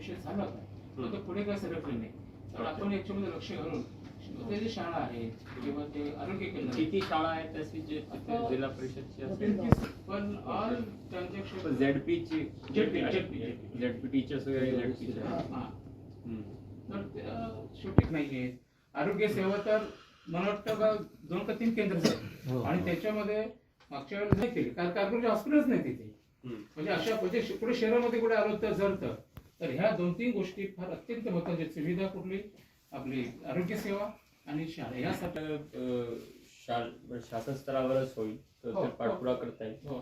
विषय झाला होता तर तो पुढे काय सरकले नाही. तर आपण याच्यामध्ये लक्ष घालून ते जे शाळा आहेत किंवा ते आरोग्य केंद्र किती शाळा आहेत तशी जे जिल्हा परिषदची असेल? त्यांची पण ऑल ट्रान्झॅक्शन झेडपीची ZP, ZP. झेडपी टीचर्स वगैरे झेडपी हा. तर त्या शेवटी नाहीये आरोग्य सेवा तर मला वाटतं का दोन का तीन केंद्र आहेत. आणि त्याच्यामध्ये मागच्या वेळेला नाही केली. कारण कारकुनचे हॉस्पिटलच नाही तिथे. म्हणजे अशा म्हणजे कुठे शहरामध्ये कुठे आलो तर जर तर. तर ह्या दोन तीन गोष्टी फार अत्यंत महत्त्वाच्या. सुविधा कुठली? आपली आरोग्य सेवा आणि शाळा. यासाठी शासन स्तरावरच होईल तर हो, ते हो. पाठपुरा करता येईल. हो.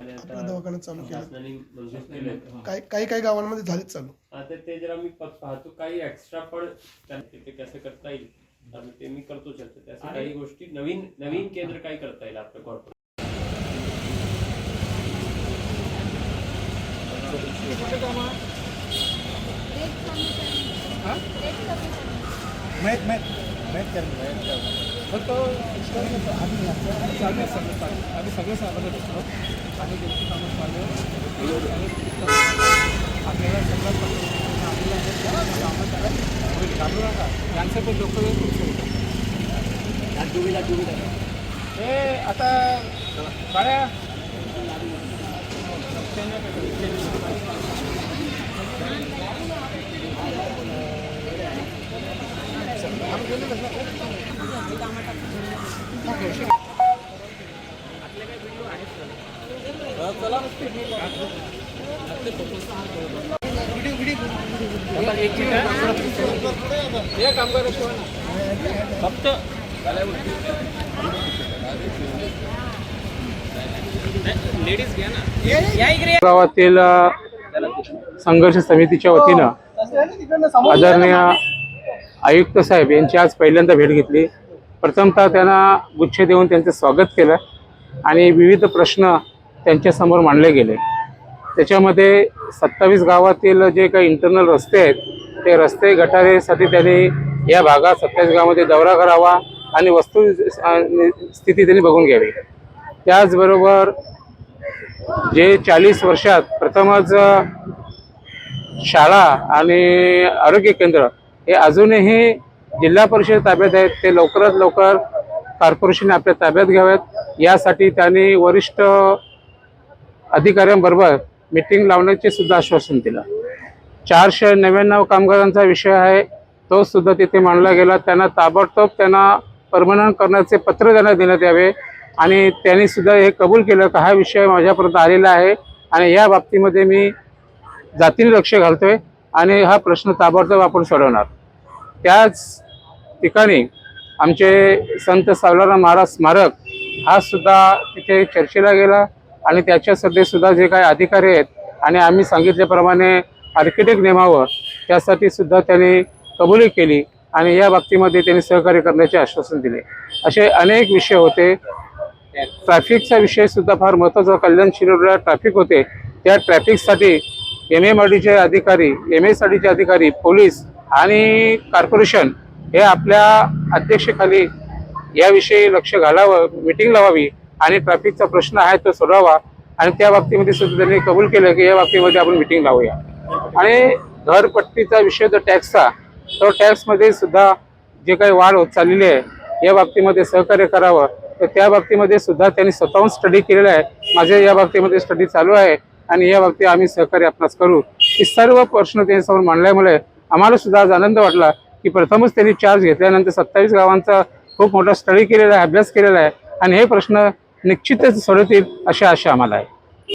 शासनाने मंजूर केले. काही काही गावांमध्ये झालेच चालू. आता ते जरा मी प- पाहतो. काही एक्स्ट्रा पण त्या- ते कसं करता येईल ते मी करतो चर्चा काही गोष्टी नवीन नवीन केंद्र काय करता येईल आपल्या कॉर्पोरेट फक्त आम्ही चालू सगळं चालू. आम्ही सगळे सांगत असतो. आणि त्यांची कामं चालू आहे. आपल्याला सगळं पटकन आपल्याला हे कामं करायला होईल. घाबरू नका. यांचं पण लोक हे आता बाळ्या आता एक मिनिट हे कामगार फक्त लेडीज घ्या ना गावातील संघर्ष समितीच्या वतीनं आदरणीय आयुक्त साहेब यांची आज पहिल्यांदा भेट घेतली. प्रथमतः त्यांना गुच्छ देऊन त्यांचं स्वागत केलं आणि विविध प्रश्न त्यांच्यासमोर मांडले गेले. त्याच्यामध्ये सत्तावीस गावातील जे काही इंटरनल रस्ते आहेत ते रस्ते गटारेसाठी त्यांनी या भागात सत्तावीस गावामध्ये दौरा करावा आणि वस्तू स्थिती त्यांनी बघून घ्यावी. त्याचबरोबर जे चाळीस वर्षात प्रथमच शाळा आणि आरोग्य केंद्र हे अजूनही जिल्हा परिषद ताब्यात आहेत. ते लवकरात लवकर कॉर्पोरेशन आपल्या ताब्यात घ्याव्यात यासाठी त्यांनी वरिष्ठ अधिकाऱ्यांबरोबर मिटिंग लावण्याचे सुद्धा आश्वासन दिलं. चारशे नव्याण्णव कामगारांचा विषय आहे. तो सुद्धा तिथे मांडला गेला. त्यांना ताबडतोब त्यांना परमनंट करण्याचे पत्र त्यांना देण्यात यावे. आणि त्यांनी सुद्धा हे कबूल केलं का हा विषय माझ्यापर्यंत आलेला आहे. आणि या बाबतीमध्ये मी जातीने लक्ष घालतोय. आणि हा प्रश्न ताबडतोब आपण सोडवणार. त्याच ठिकाणी आमचे संत सावलाराम महाराज स्मारक हा सुद्धा तिथे चर्चेला गेला आणि त्याच्यासाठी सुद्धा जे काही अधिकारी आहेत आणि आम्ही सांगितल्याप्रमाणे आर्किटेक्ट नेमावं त्यासाठी सुद्धा त्यांनी कबुली केली आणि या बाबतीमध्ये त्यांनी सहकार्य करण्याचे आश्वासन दिले. असे अनेक विषय होते. ट्रॅफिकचा विषय सुद्धा फार महत्त्वाचा कल्याण शिरोडला ट्रॅफिक होते. त्या ट्रॅफिकसाठी एम एम आर डीचे अधिकारी एम एस आर डीचे अधिकारी पोलीस आणि कॉर्पोरेशन हे आपल्या अध्यक्षेखाली याविषयी लक्ष घालावं मिटिंग लावावी आणि ट्रॅफिकचा प्रश्न आहे तो सोडवावा. आणि त्या बाबतीमध्ये सुद्धा त्यांनी कबूल केलं की या बाबतीमध्ये आपण मिटिंग लावूया. आणि घरपट्टीचा विषय जो टॅक्सचा तो टॅक्समध्ये सुद्धा जे काही वाढ होत चाललेली आहे या बाबतीमध्ये सहकार्य करावं. तर त्या बाबतीमध्ये सुद्धा त्यांनी स्वतःहून स्टडी केलेला आहे. माझे या बाबतीमध्ये स्टडी चालू आहे आणि या बाबतीत आम्ही सहकार्य आपणास करू. हे सर्व प्रश्न त्यांच्यासमोर मांडल्यामुळे आम्हाला सुद्धा आज आनंद वाटला की प्रथमच त्यांनी चार्ज घेतल्यानंतर सत्तावीस गावांचा खूप मोठा स्टडी केलेला आहे अभ्यास केलेला आहे. आणि हे प्रश्न निश्चितच सोडवतील अशी आशा आम्हाला आहे.